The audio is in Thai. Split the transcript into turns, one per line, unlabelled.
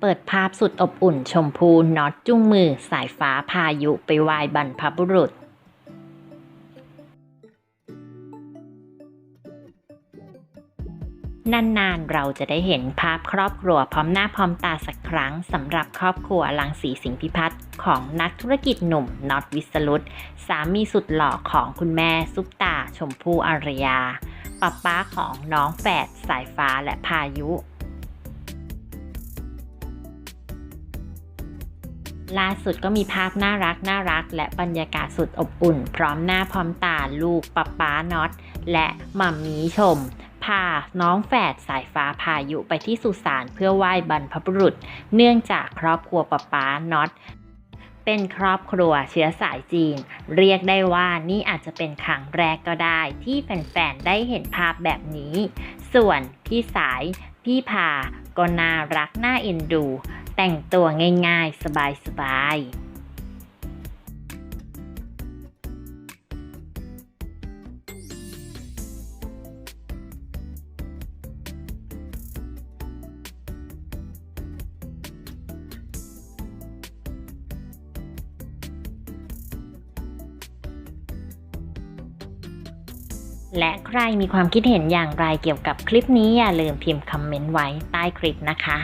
เปิดภาพสุดอบอุ่นชมพูน็อตจุ้งมือสายฟ้าพายุไปไหว้บรรพบุรุษ นานๆ เราจะได้เห็นภาพครอบครัวพร้อมหน้าพร้อมตาสักครั้งสำหรับครอบครัวลังสีสิงห์พิพัฒน์ของนักธุรกิจหนุ่มน็อตวิสรุตสามีสุดหล่อของคุณแม่ซุปตาชมพู่อารยาป้าป้าของน้องแฝดสายฟ้าและพายุ ล่าสุดก็มีภาพน่ารักน่ารัก และบรรยากาศสุดอบอุ่น พร้อมหน้าพร้อมตาลูกป๊าป๊าน็อต และมัมมี่ชมพาน้องแฝดสายฟ้าพายุไปที่สุสานเพื่อไหว้บรรพบุรุษ เนื่องจากครอบครัวป๊าป๊าน็อตเป็นครอบครัวเชื้อสายจีน เรียกได้ว่านี่อาจจะเป็นครั้งแรกก็ได้ ที่แฟนๆ ได้เห็นภาพแบบนี้ ส่วนพี่สาย พี่พาก็น่ารักน่าเอ็นดู แต่งตัวง่ายๆ สบายๆและใครมีความคิดเห็นอย่างไรเกี่ยวกับคลิปนี้อย่าลืมพิมพ์คอมเมนต์ไว้ใต้คลิปนะคะ